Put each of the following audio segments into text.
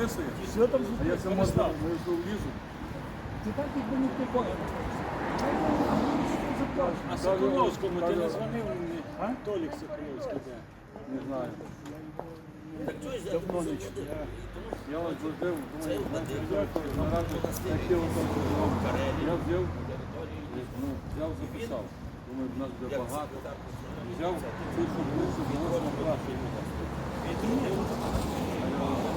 хоч спати. Там записує. Що там А я це можна, ми ж влізу. Ти так якби не прикольно. А Соколовському ти не дзвонив мені? А? Толік Соколовський, де? Не знаю. Давно не чув. Я вас зажив, думаю, наразі такі от Я взяв, ну, взяв, записав. Думаю, в нас буде багато. Взяв цю, щоб ближче до восьмого класу. Здається,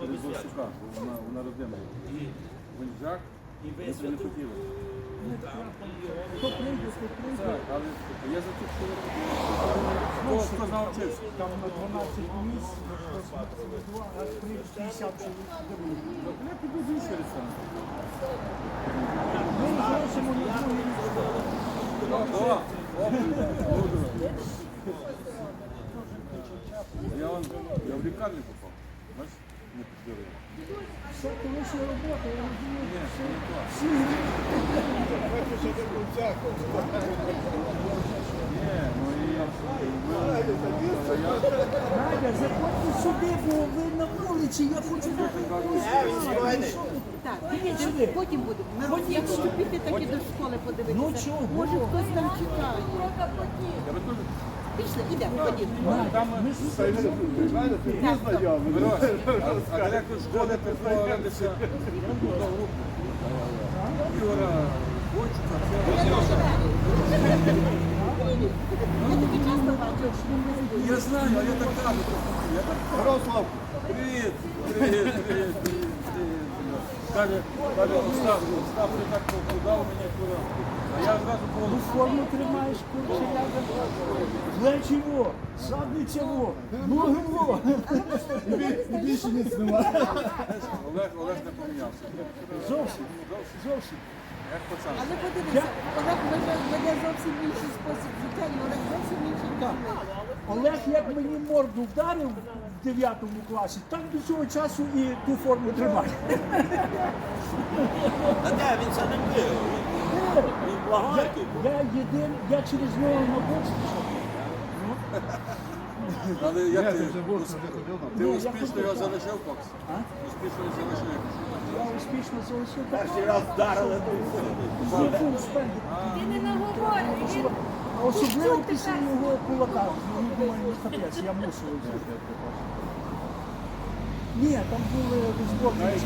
Борсука, бо вона, вона родина. Винжак, ми це не хотіли. Хто прийде, хто прийде. Так, але я за те, що хто, хто навчився. Там на 12 місць, 142, 50 чоловік. Я піду з іншої ресторан. Ми залишимо на другий о. Я, вон, я в лікарню попав. Бачиш, не підбили. Все, ще робота, я розумію. Ні, не то. Всі Ні, ну і я я Надя, заходьте сюди, бо ви на вулиці, я хочу Так, дивіться, потім будемо. Ми якщо піти так і до школи подивитися. Ну, чого? Може хтось там чекає. теж. Пішли, ідемо, ходімо. Там Ми ж Так, так. Мирос, а а директор школи приходиться одну групу. Юра, Бойчука, Я тобі часто бачу. Я знаю, а я так кажу. Я так Ярослав, Привіт, привіт, привіт, привіт, привіт. Каже, каже, Остап, Остап, ти так подав мені кура. Ну, форму тримаєш, курче, плечі во, задниця во, ноги во. і більше ніц немає. Олег, Олег не помінявся. Зовсім, зовсім. Як пацан. Але подивися, Олег веде, зовсім інший спосіб життя, і Олег зовсім інший чоловік. Олег, як мені морду вдарив в 9 класі, так до цього часу і ту форму тримає. А де він це не бив? Він Я, я єдин, я через нього на бокс пішов. Але як ти ти, успішно його залишив, Кокс? Успішно його залишив. Я успішно залишив Перший раз вдарили, фул спендик. Ти не наговорюй. Він А особливо після його кулака. Ну, думаю, ну капець, я мусив взяти. Ні, там були зборки з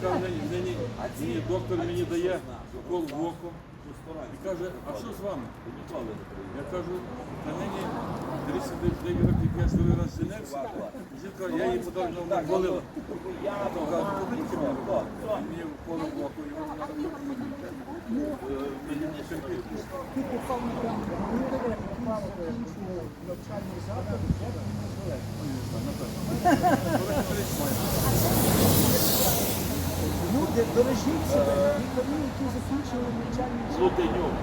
класу. Я кажу, нині, нині, нині доктор мені дає укол в око. І каже, а що з вами? Я кажу, та нині 39 років я ж другий раз женився. Жінка, я. Я кажу, «Подивіться мені, будь ласка». Мені уколи в око, і мені не в інший навчальний заклад, не Люди, бережіть себе, лікарі, які закінчили навчальний заклад. Лутенюк.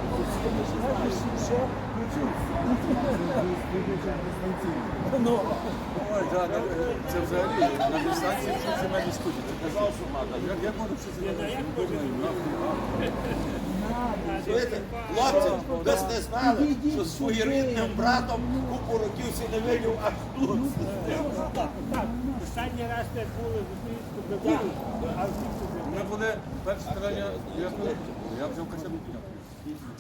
Вже працюють. Ну, Ой, це взагалі на дистанції що це мене студії. Ти казав, що мати. Як, можна вчитися на? Хлопці, десь не знали, що з своєрідним братом купу років всі не видів аж тут. Останній раз ми були в Українську додому, а в Ми були перше тренування, я, я взяв касету підняв.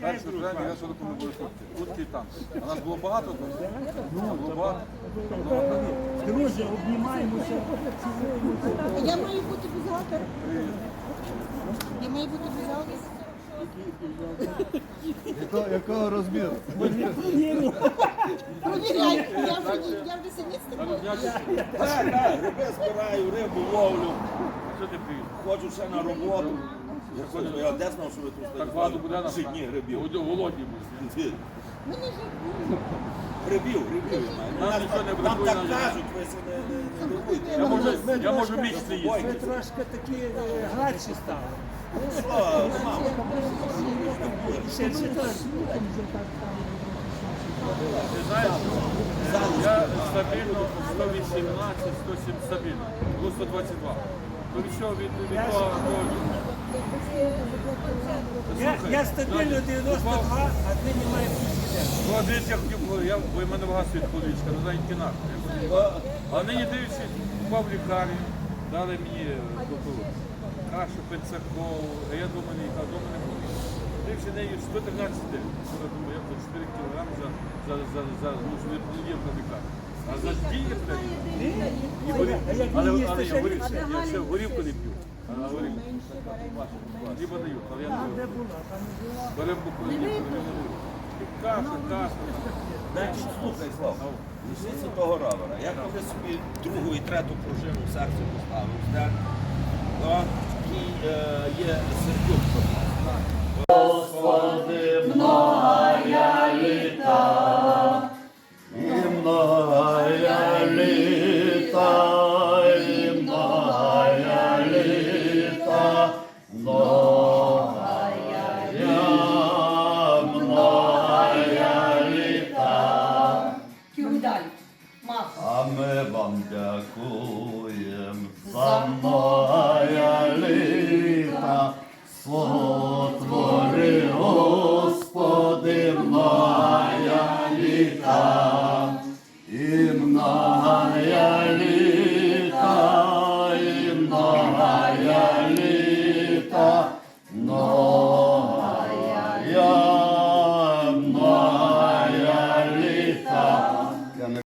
Перше тренування, я сюди ми були тут. Тут і там. А нас було багато тут. Ну, було багато. друзі, обнімаємося, цілуємося. А я маю бути бухгалтер. Я маю бути бухгалтер. Якого, якого розміру? Провіряй, я вже, я вже сидіти з тобою. Так, так, риби збираю, рибу ловлю, Що ти приїхав? ходжу ще на роботу. Я ходив, я де знав, що ви тут Так багато буде на Житні грибів. Голодні були. Мені Грибів, грибів я маю. Нам нічого не Там бракує. так нам- кажуть, ви себе не, не, не дивуйте. Я можу, я можу місце їсти. Ви трошки такі е, гладші стали. Що, мама, Ще. Ти знаєш, я стабільно 118, 107 стабільно. Було 122. Ну від того, Я стабільно 92, а ти не маєш. Ну, а дивіться, я хотів, я, бо в мене вага світ колічка, ну навіть кінак. А нині дивлюся, впав в лікарню, дали мені е, таку кашу, пенсакол, а я думаю, не їхав, дома не буду. Дивився нею 113 день. Я думаю, я за 4 кілограми за, за, за, за, ну, за понеділка в лікарню. А за дії, блядь, і горів. А як Але, їсти, але я ще горівку, я не п'ю. А горівку. Даю, але я не п'ю. була, там не я Каша, каша. Значить, слухай, Слав, лишиться того ровера. Я коли собі другу і третю пружину в серці поставив, так, такий е, є сердюк. І Кюдай. Мав. А ми вам дякуємо за моя літа, сотвори, Господи, моя літа.